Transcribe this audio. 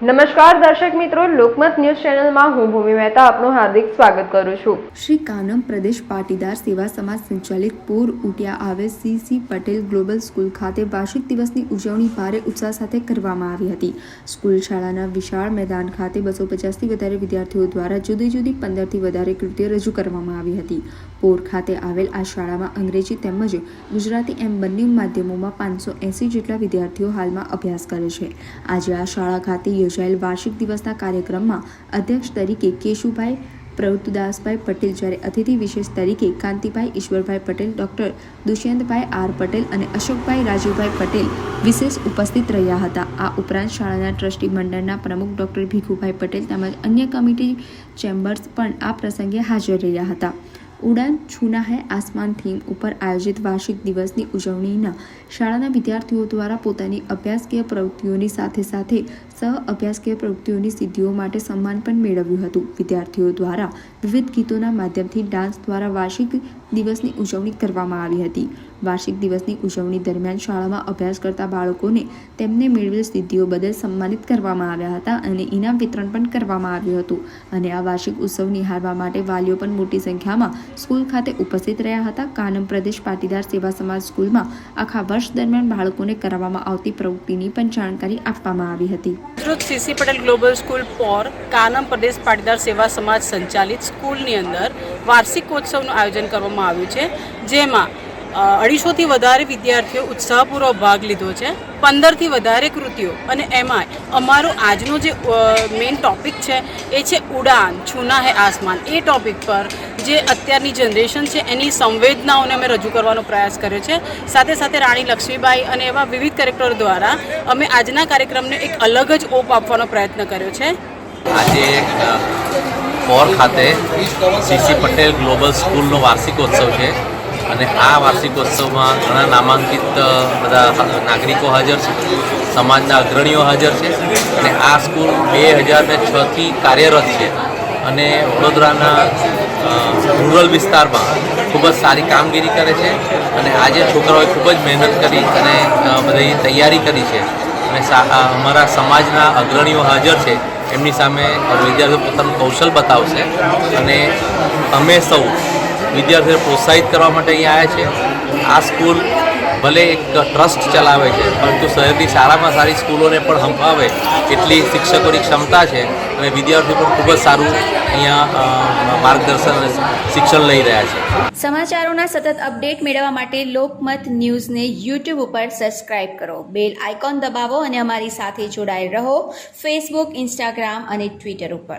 નમસ્કાર દર્શક મિત્રો, લોકમત ન્યૂઝ ચેનલમાં હું ભૂમિ મહેતા આપનું હાર્દિક સ્વાગત કરું છું. શ્રી કાનમ પ્રદેશ પાટીદાર સેવા સમાજ સંચાલિત પૂર ઉટિયા આવેલ સીસી પટેલ ગ્લોબલ સ્કૂલ ખાતે વાર્ષિક દિવસની ઉજવણી ભારે ઉત્સાહ સાથે કરવામાં આવી હતી. સ્કૂલ શાળાના વિશાળ મેદાન ખાતે બસો પચાસથી વધારે વિદ્યાર્થીઓ દ્વારા જુદી જુદી પંદરથી વધારે કૃતિઓ રજૂ કરવામાં આવી હતી. પોર ખાતે આવેલ આ શાળામાં અંગ્રેજી તેમજ ગુજરાતી એમ બંને માધ્યમોમાં પાંચસો એંસી જેટલા વિદ્યાર્થીઓ હાલમાં અભ્યાસ કરે છે. આજે આ શાળા ખાતે યોજાયેલ વાર્ષિક દિવસના કાર્યક્રમમાં અધ્યક્ષ તરીકે કેશુભાઈ, પ્રવૃત્તિદાસભાઈ પટેલ જ્યારે અતિથિ વિશેષ તરીકે કાંતિભાઈ, ઈશ્વરભાઈ પટેલ, ડૉક્ટર દુષ્યંતભાઈ આર પટેલ અને અશોકભાઈ રાજુભાઈ પટેલ વિશેષ ઉપસ્થિત રહ્યા હતા. આ ઉપરાંત શાળાના ટ્રસ્ટી મંડળના પ્રમુખ ડૉક્ટર ભીખુભાઈ પટેલ તેમજ અન્ય કમિટી ચેમ્બર્સ પણ આ પ્રસંગે હાજર રહ્યા હતા. ઉડાન છૂના હૈ આસમાન થીમ ઉપર આયોજિત વાર્ષિક દિવસની ઉજવણીના શાળાના વિદ્યાર્થીઓ દ્વારા પોતાની અભ્યાસકીય પ્રવૃત્તિઓની સાથે સાથે સહ અભ્યાસકીય પ્રવૃત્તિઓની સિદ્ધિઓ માટે સન્માન પણ મેળવ્યું હતું. વિદ્યાર્થીઓ દ્વારા વિવિધ ગીતોના માધ્યમથી ડાન્સ દ્વારા વાર્ષિક દિવસની ઉજવણી કરવામાં આવી હતી. વાર્ષિક દિવસની ઉજવણી દરમિયાન શાળામાં અભ્યાસ કરતા બાળકોને તેમને મેળવેલ સિદ્ધિઓ બદલ સન્માનિત કરવામાં આવ્યા હતા અને ઇનામ વિતરણ પણ કરવામાં આવ્યું હતું. અને આ વાર્ષિક ઉત્સવ નિહાળવા માટે વાલીઓ પણ મોટી સંખ્યામાં સ્કૂલ ખાતે ઉપસ્થિત રહ્યા હતા. કાનમ પ્રદેશ પાટીદાર સેવા સમાજ સ્કૂલમાં આખા વર્ષ દરમિયાન બાળકોને કરવામાં આવતી પ્રવૃત્તિની પણ જાણકારી આપવામાં આવી હતી. CC Patel global school Por Kanam Pradesh Patidar Seva સમાજ સંચાલિત સ્કૂલની અંદર વાર્ષિક ઉત્સવનું આયોજન કરવામાં આવ્યું છે. જેમાં અઢીસોથી વધારે વિદ્યાર્થીઓ ઉત્સાહપૂર્વક ભાગ લીધો છે. પંદરથી વધારે કૃતિઓ અને એમાંય અમારો આજનો જે મેઇન ટોપિક છે એ છે ઉડાન, છૂના હે આસમાન. એ ટોપિક પર જે અત્યારની જનરેશન છે એની સંવેદનાઓને અમે રજૂ કરવાનો પ્રયાસ કર્યો છે. સાથે સાથે રાણી લક્ષ્મીબાઈ અને એવા વિવિધ કેરેક્ટર દ્વારા અમે આજના કાર્યક્રમને એક અલગ જ ઓપ આપવાનો પ્રયત્ન કર્યો છે. આજે ખાતે સીસી પટેલ ગ્લોબલ સ્કૂલનો વાર્ષિકોત્સવ છે. અને આ વાર્ષિકોત્સવમાં ઘણા નામાંકિત બધા નાગરિકો હાજર છે. સમાજના અગ્રણીઓ હાજર છે. અને આ સ્કૂલ બે હજાર ને છથી કાર્યરત છે. અને વડોદરાના રૂરલ વિસ્તારમાં ખૂબ જ સારી કામગીરી કરે છે. અને આજે છોકરાઓએ ખૂબ જ મહેનત કરી અને બધી તૈયારી કરી છે. અને અમારા સમાજના અગ્રણીઓ હાજર છે. એમની સામે વિદ્યાર્થીઓ પોતાનું કૌશલ બતાવશે. અને અમે સૌ વિદ્યાર્થીઓને પ્રોત્સાહિત કરવા માટે અહીંયા આવ્યા છે. આ સ્કૂલ ભલે એક ટ્રસ્ટ ચલાવે છે, પરંતુ શહેરની સારામાં સારી સ્કૂલોને પણ હંપાવે એટલી શિક્ષકોની ક્ષમતા છે અને વિદ્યાર્થીઓ પણ ખૂબ જ સારું અહીંયા માર્ગદર્શન શિક્ષણ લઈ રહ્યા છે. સમાચારોના સતત અપડેટ મેળવવા માટે લોકમત ન્યૂઝને યુટ્યુબ ઉપર સબસ્ક્રાઇબ કરો. બેલ આઇકોન દબાવો અને અમારી સાથે જોડાયેલ રહો ફેસબુક, ઇન્સ્ટાગ્રામ અને ટ્વિટર ઉપર.